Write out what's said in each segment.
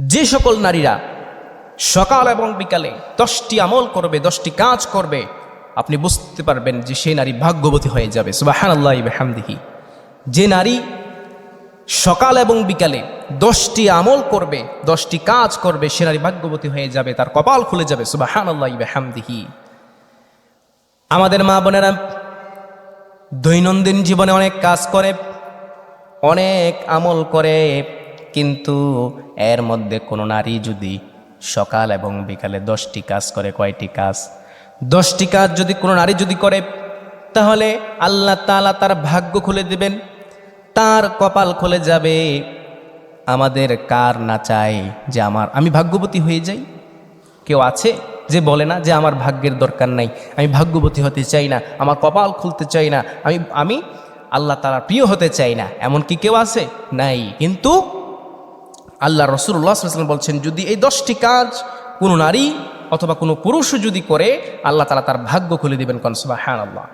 যে সকল নারীরা সকাল এবং বিকালে দশটি আমল করবে, দশটি কাজ করবে, আপনি বুঝতে পারবেন যে সেই নারী ভাগ্যবতী হয়ে যাবে। সুবাহান আল্লাহ হামদিহি যে নারী সকাল এবং বিকালে দশটি আমল করবে, দশটি কাজ করবে, সে নারী ভাগ্যবতী হয়ে যাবে, তার কপাল খুলে যাবে। সুবাহান আল্লাহ হামদিহি আমাদের মা বোনেরা দৈনন্দিন জীবনে অনেক কাজ করে, অনেক আমল করে। কিন্তু এর মধ্যে কোনো নারী যদি সকাল এবং বিকালে দশটি কাজ করে, কয়টি কাজ? দশটি কাজ যদি কোনো নারী যদি করে, তাহলে আল্লাহ তালা তার ভাগ্য খুলে দেবেন, তার কপাল খুলে যাবে। আমাদের কার না চাই যে আমার, আমি ভাগ্যবতী হয়ে যাই? কেউ আছে যে বলে না যে আমার ভাগ্যের দরকার নাই? আমি ভাগ্যবতী হতে চাই না, আমার কপাল খুলতে চাই না, আমি আমি আল্লাহ তালা প্রিয় হতে চাই না, এমন কি কেউ আছে? নাই। কিন্তু আল্লাহ রসুল্লাহ সাল্লাম বলছেন, যদি এই দশটি কাজ কোনো নারী অথবা কোনো পুরুষও যদি করে, আল্লাহ তালা তার ভাগ্য খুলে দিবেন কনসবা হ্যাঁ আল্লাহ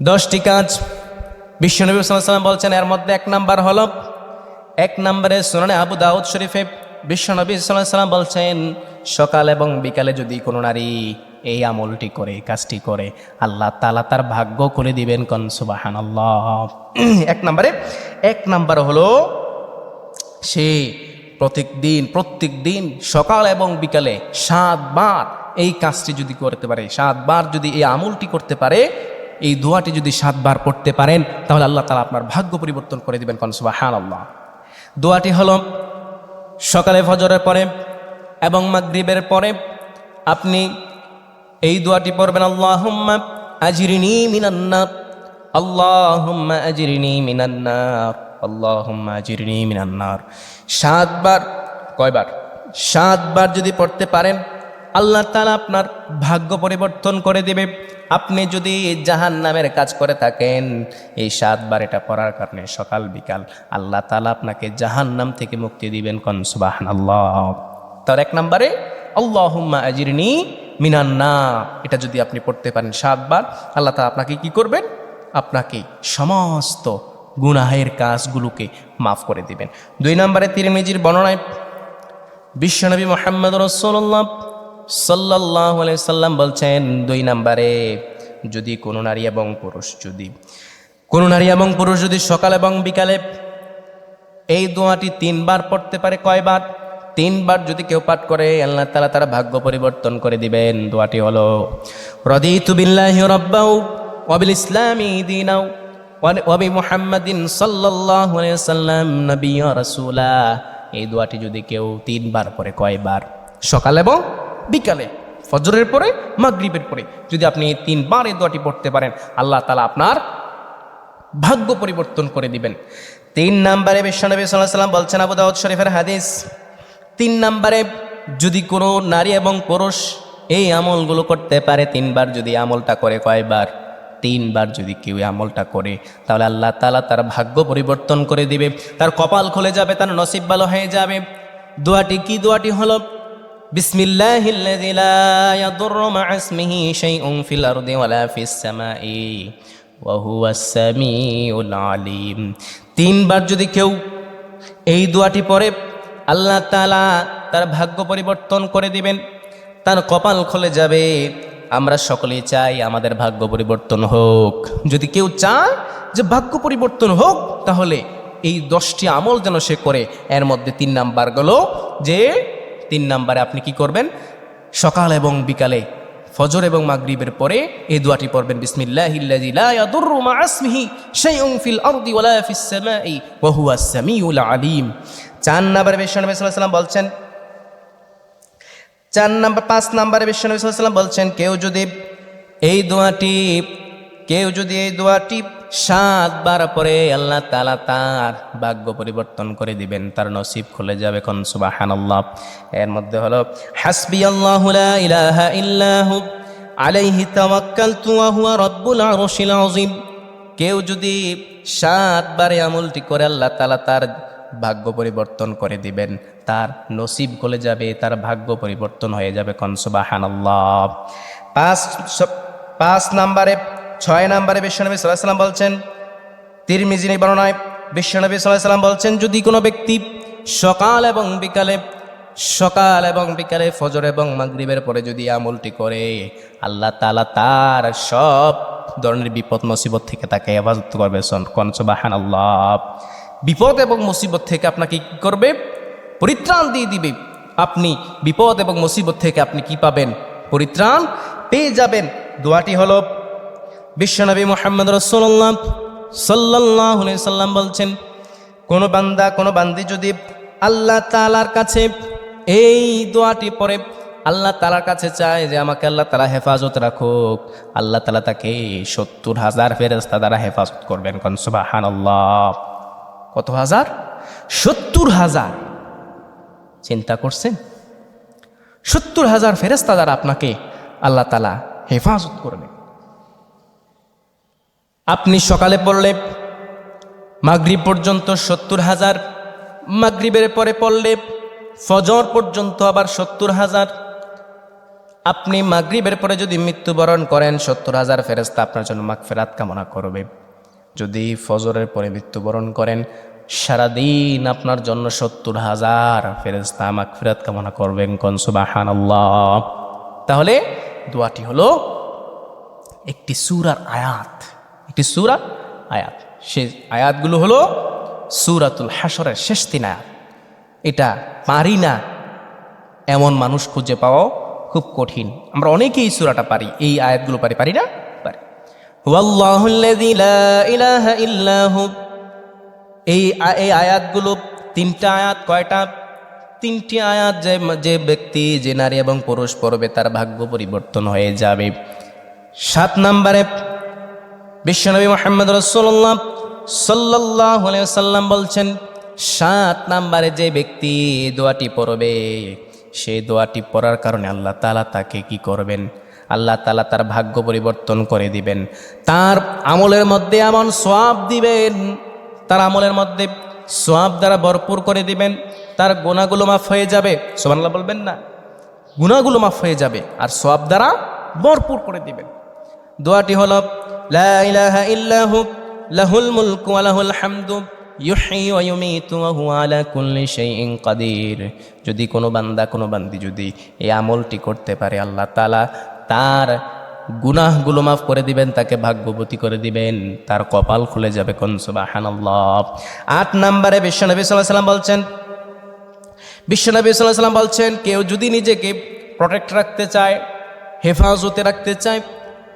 দশটি কাজ বিশ্বনবী সাল্লাম বলছেন, এর মধ্যে এক নাম্বার হলো, এক নম্বরে সোনানে আবু দাউদ শরীফে বিশ্বনবী সাল্লাম বলছেন, সকাল এবং বিকালে যদি কোনো নারী এই আমলটি করে কাজটি করে, আল্লাহ তালা তার ভাগ্য খুলে দিবেন কন সুবাহান এক নম্বরে, এক নাম্বার হলো সে প্রত্যেক দিন প্রত্যেক দিন, সকাল এবং বিকালে সাতবার এই কাজটি যদি করতে পারে, সাতবার যদি এই আমলটি করতে পারে, এই দোয়াটি যদি সাতবার পড়তে পারেন, তাহলে আল্লাহ তালা আপনার ভাগ্য পরিবর্তন করে দিবেন কনসুবা হ্যাঁ আল্লাহ দোয়াটি হল সকালে ফজরের পরে এবং মাগরিবের পরে আপনি এই দোয়াটি পড়বেন, আল্লাহুম্মা আজিরিনি মিনান্নার, আল্লাহুম্মা আজিরিনী মিনান্নার। আল্লাহুম্মা সাতবার, কয়বার? সাতবার যদি পড়তে পারেন, আল্লাহ তাআলা আপনার ভাগ্য পরিবর্তন করে দেবে। আপনি যদি জাহান নামের কাজ করে থাকেন, এই সাতবার এটা পড়ার কারণে সকাল, বিকাল আল্লাহ তাআলা আপনাকে জাহান নাম থেকে মুক্তি দিবেন কন সুবাহান আল্লাহ তার এক নম্বরে, আল্লাহুম্মা আজিরনি মিনান্না এটা যদি আপনি পড়তে পারেন সাতবার, আল্লাহ তাআলা আপনাকে কি করবেন? আপনাকে সমস্ত গুনাহের কাজগুলোকে মাফ করে দিবেন। দুই নম্বরে তিরমিজির বর্ণনায় বিশ্বনবী মোহাম্মদ রসোল্লাহ সাল্লাহ সাল্লাম বলছেন, দুই নম্বরে যদি কোনো নারী এবং পুরুষ যদি কোনো নারী এবং পুরুষ যদি সকাল এবং বিকালে এই দোয়াটি তিনবার পড়তে পারে কয়বার? তিনবার যদি কেউ পাঠ করে, আল্লাহ তালা তারা ভাগ্য পরিবর্তন করে দিবেন। দোয়াটি হলো, রদিতু বিল্লাহি রব্বাউ ওয়াবিল ইসলামি দিনাও। ওয়াবি মুহাম্মাদিন সাল্লাল্লাহু সাল্লাম নবী ও এই দোয়াটি যদি কেউ তিনবার পরে কয়বার? সকাল এবং বিকালে, ফজরের পরে, মাগরিবের পরে। যদি আপনি তিনবার এই দোয়াটি পড়তে পারেন, আল্লাহ তালা আপনার ভাগ্য পরিবর্তন করে দিবেন। তিন নম্বরে বিশ্বনবী সাল্লাহ সাল্লাম বলছেন আবু দাউদ শরীফের হাদিস, তিন নম্বরে যদি কোনো নারী এবং পুরুষ এই আমলগুলো করতে পারে, তিনবার যদি আমলটা করে, কয়বার? তিনবার যদি কেউ আমলটা করে, তাহলে আল্লাহ তালা তার ভাগ্য পরিবর্তন করে দিবে। তার কপাল খুলে যাবে, তার নসিব ভালো হয়ে যাবে। দোয়াটি কি দোয়াটি হলো? ইয়াদুররু মা ইসমিহি শাইউন ফিল আরদি ওয়ালা ফিস সামাই ওয়াহুয়াস সামিউল আলিম। তিনবার যদি কেউ এই দোয়াটি পড়ে, আল্লাহ তালা তার ভাগ্য পরিবর্তন করে দিবেন। তার কপাল খুলে যাবে। আমরা সকলেই চাই আমাদের ভাগ্য পরিবর্তন হোক। যদি কেউ চায় যে ভাগ্য পরিবর্তন হোক, তাহলে এই দশটি আমল যেন সে করে, এর মধ্যে তিন নাম্বার গেল যে, তিন নাম্বারে আপনি কি করবেন? সকাল এবং বিকালে, ফজর এবং মাগরিবের পরে এই দোয়াটি পড়বেন বিসমিল্লাহিল্লাযী লা ইয়াদুররু মা ইসমিহি শাইউন ফিল আরদি ওয়ালা ফিস সামাই ওয়া হুয়াস সামিউল আলিম। সাল্লাল্লাহু আলাইহি ওয়াসাল্লাম বলছেন চার নাম্বার, পাঁচ নম্বরে বিশ্বনবী ওয়াসাল্লাম বলছেন, কেউ যদি এই দোয়াটি, কেউ যদি এই দোয়াটি সাতবার পরে আল্লাহ তালা তার ভাগ্য পরিবর্তন করে দিবেন, তার নসিব খুলে যাবে কোন সুবাহান আল্লাহ এর মধ্যে হলো হাসবি আল্লাহ ইলাহা ইল্লাহু আলাইহি তাওয়াক্কালতু ওয়া হুয়া রব্বুল আরশিল আযীম। কেউ যদি সাতবার আমলটি করে আল্লাহ তালা তার ভাগ্য পরিবর্তন করে দিবেন। তার নসিব খুলে যাবে, তার ভাগ্য পরিবর্তন হয়ে যাবে কোন সুবাহান পাঁচ পাঁচ নাম্বারে, ছয় নম্বরে বিশ্বনবী সাল্লাহ সাল্লাম বলছেন তিরমিজিনী বর্ণনায় বিশ্বনবী সাল্লাহ সাল্লাম বলছেন, যদি কোনো ব্যক্তি সকাল এবং বিকালে, সকাল এবং বিকালে ফজর এবং মাগরিবের পরে যদি আমলটি করে, আল্লাহ তালা তার সব ধরনের বিপদ মুসিবত থেকে তাকে হেফাজত করবে। কনসবাহান আল্লাহ বিপদ এবং মুসিবত থেকে আপনাকে কি করবে? পরিত্রাণ দিয়ে দিবে। আপনি বিপদ এবং মুসিবত থেকে আপনি কি পাবেন? পরিত্রাণ পেয়ে যাবেন। দোয়াটি হলো বিশ্বনবী মোহাম্মদ রসোল্লাম সাল্লাহ সাল্লাম বলছেন, কোনো বান্দা, কোনো বান্দি যদি আল্লাহ তালার কাছে এই দোয়াটি পরে আল্লাহ তালার কাছে চায় যে আমাকে আল্লাহ তালা হেফাজত রাখুক। আল্লাহ তালা তাকে সত্তর হাজার ফেরেস্তা দ্বারা হেফাজত করবেন। কনসুবাহান আল্লাহ কত হাজার? সত্তর হাজার। চিন্তা করছেন? সত্তর হাজার ফেরেস্তা দ্বারা আপনাকে আল্লাহ তালা হেফাজত করবেন। আপনি সকালে পড়লে মাগরিব পর্যন্ত সত্তর হাজার, মাগরিবের পরে পড়লে ফজর পর্যন্ত আবার সত্তর হাজার। আপনি মাগরিবের পরে যদি মৃত্যুবরণ করেন, সত্তর হাজার ফেরেস্তা আপনার জন্য মাগফেরাত কামনা করবে। যদি ফজরের পরে মৃত্যুবরণ করেন, সারাদিন আপনার জন্য সত্তর হাজার ফেরেস্তা মাগফিরাত কামনা করবেন কনসুবাহান তাহলে দোয়াটি হলো একটি সুরার আয়াত, একটি সুরা আয়াত। সে আয়াতগুলো হলো সুরাতুল হাসরের শেষ তিন আয়াত। এটা পারি না এমন মানুষ খুঁজে পাওয়া খুব কঠিন। আমরা অনেকেই সুরাটা পারি, এই আয়াতগুলো পারি পারি না? লা ইলাহা ইল্লা হু এই এই আয়াতগুলো তিনটা আয়াত, কয়টা? তিনটি আয়াত যে যে ব্যক্তি, যে নারী এবং পুরুষ পড়বে তার ভাগ্য পরিবর্তন হয়ে যাবে। সাত নম্বরে বিশ্বনবী মোহাম্মদ রসোল্লাহ সাল্লাহ সাল্লাম বলছেন, সাত নাম্বারে যে ব্যক্তি দোয়াটি পড়বে সেই দোয়াটি পড়ার কারণে আল্লাহ তালা তাকে কি করবেন? আল্লাহ তালা তার ভাগ্য পরিবর্তন করে দিবেন। তার আমলের মধ্যে এমন সোয়াব দিবেন, তার আমলের মধ্যে সোয়াব দ্বারা ভরপুর করে দিবেন, তার গোনাগুলো মাফ হয়ে যাবে। সোমান্লাহ বলবেন না। গুণাগুলো মাফ হয়ে যাবে আর সোয়াব দ্বারা ভরপুর করে দিবেন। দোয়াটি হল লাহুল মুলকু ওয়া লাহুল হামদু যদি কোনো বান্দা, কোনো বান্দি যদি এই আমলটি করতে পারে, আল্লাহ তাআলা তার গুনাহগুলো মাফ করে দিবেন, তাকে ভাগ্যবতী করে দিবেন, তার কপাল খুলে যাবে কোন? সুবহানাল্লাহ। আট নম্বরে বিশ্বনবী আলাইহি সাল্লাম বলছেন, বিশ্বনবী সাল্লাহ সাল্লাম বলছেন, কেউ যদি নিজেকে প্রোটেক্ট রাখতে চায়, হেফাজতে রাখতে চায়,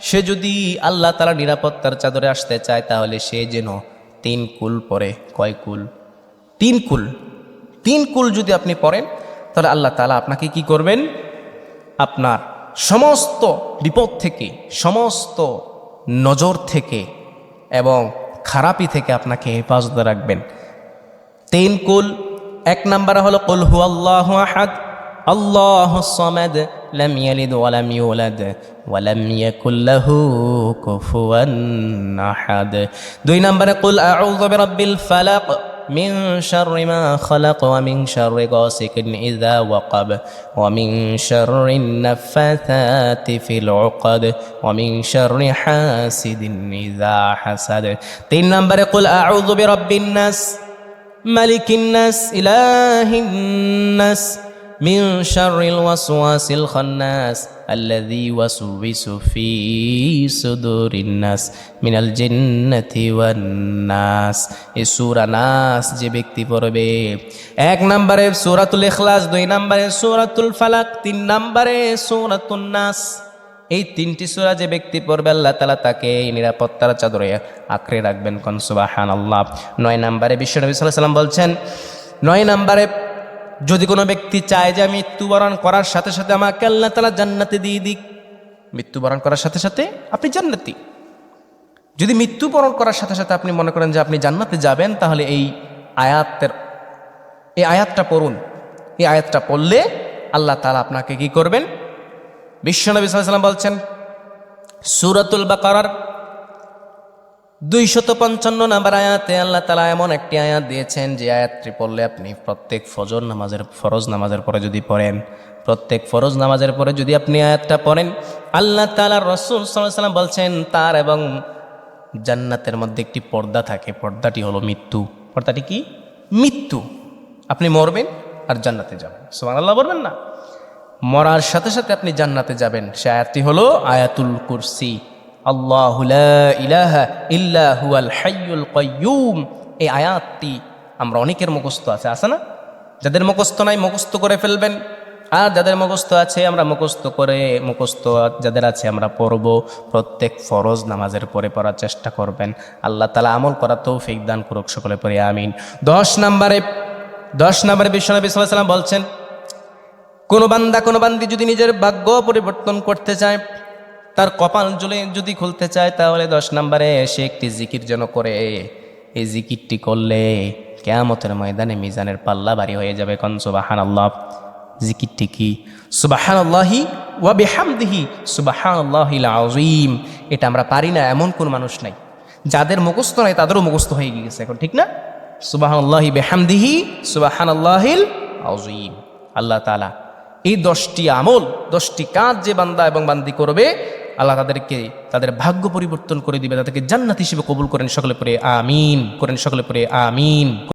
সে যদি আল্লাহ তালা নিরাপত্তার চাদরে আসতে চায়, তাহলে সে যেন তিন কুল পরে। কয় কুল? তিন কুল। তিন কুল যদি আপনি পড়েন, তাহলে আল্লাহ তালা আপনাকে কি করবেন? আপনার সমস্ত বিপদ থেকে, সমস্ত নজর থেকে এবং খারাপি থেকে আপনাকে হেফাজতে রাখবেন। তিন কুল, এক নাম্বার হলো, কুল হু আল্লাহ আহাদ, আল্লাহ সামাদ ওয়া লাম ইউলাদ, ওয়া লাম ইয়াকুল লাহু কুফুয়ান আহাদ। দুই নম্বরে, কুল আউযু বিরাব্বিল ফালাক من شر ما خلق ومن شر غاسق إذا وقب ومن شر النفاثات في العقد ومن شر حاسد إذا حسد. تين نمبر قل أعوذ برب الناس ملك الناس إله الناس من شر الوسواس الخناس الذي يوسوس في صدور الناس من الجنة والناس এই সূরা নাস যে ব্যক্তি পড়বে এক নম্বরে সূরাতুল ইখলাস দুই নম্বরে সূরাতুল ফালাক তিন নম্বরে সূরাতুন নাস এই তিনটি সূরা যে ব্যক্তি পড়বে আল্লাহ তালা তাকে এই নিরাপত্তার চাদরে আঁকড়ে রাখবেন কনসুবাহান আল্লাহ নয় নম্বরে বিশ্বনবী সাল্লাহ সাল্লাম বলছেন নয় নম্বরে যদি কোনো ব্যক্তি চায় যে মৃত্যুবরণ করার সাথে সাথে আমাকে আল্লাহ তালা জান্নাতে দিয়ে দিক, মৃত্যুবরণ করার সাথে সাথে আপনি জান্নাতি। যদি মৃত্যুবরণ করার সাথে সাথে আপনি মনে করেন যে আপনি জান্নাতে যাবেন, তাহলে এই আয়াতের, এই আয়াতটা পড়ুন। এই আয়াতটা পড়লে আল্লাহ তালা আপনাকে কি করবেন? বিশ্বনবী সাল্লাম বলছেন, সুরাতুল বাকারার দুইশত পঞ্চান্ন নাম্বার আয়াতে আল্লাহ তালা এমন একটি আয়াত দিয়েছেন, যে আয়াতটি পড়লে আপনি প্রত্যেক ফজর নামাজের, ফরজ নামাজের পরে যদি পড়েন, প্রত্যেক ফরজ নামাজের পরে যদি আপনি আয়াতটা পড়েন, আল্লাহ তালা রসুল সাল্লাম বলছেন, তার এবং জান্নাতের মধ্যে একটি পর্দা থাকে। পর্দাটি হলো মৃত্যু। পর্দাটি কি? মৃত্যু। আপনি মরবেন আর জান্নাতে যাবেন। সোমান আল্লাহ বলবেন না। মরার সাথে সাথে আপনি জান্নাতে যাবেন। সে আয়াতটি হলো আয়াতুল কুরসি। ইলাহা কাইয়ুম। এই আয়াতটি আমরা অনেকের মুখস্থ আছে আছে না? যাদের মুখস্থ নাই, মুখস্থ করে ফেলবেন। আর যাদের মুখস্থ আছে, আমরা মুখস্থ করে, মুখস্থ যাদের আছে, আমরা পড়ব। প্রত্যেক ফরজ নামাজের পরে পড়ার চেষ্টা করবেন। আল্লাহ তালা আমল করা তৌফিক দান করুক সকলে পরে আমিন। দশ নম্বরে দশ নম্বরে বিশ্বনবী সাল্লাম বলছেন, কোনো বান্দা, কোনো বান্দি যদি নিজের ভাগ্য পরিবর্তন করতে চায় তার কপাল জলে যদি খুলতে চায়, তাহলে দশ নম্বরে সে একটি জিকির যেন করে। এই জিকিরটি করলে কেয়ামতের ময়দানে মিজানের পাল্লা বাড়ি হয়ে যাবে। কন সুবাহান আল্লাহ জিকিরটি কি? সুবাহান আল্লাহি ওয়া বেহামদিহি। সুবাহান আল্লাহিল আজিম এটা আমরা পারি না, এমন কোন মানুষ নাই। যাদের মুখস্থ নাই, তাদেরও মুখস্থ হয়ে গিয়েছে এখন, ঠিক না? সুবাহান আল্লাহি বেহামদিহি সুবাহান আল্লাহিল আজিম আল্লাহ তালা এই দশটি আমল, দশটি কাজ যে বান্দা এবং বান্দি করবে আল্লাহ তাদেরকে তাদের ভাগ্য পরিবর্তন করে দিবে, তাদেরকে জান্নাত হিসেবে কবুল করেন সকলে পরে আমিন, করেন সকলে পরে আমিন।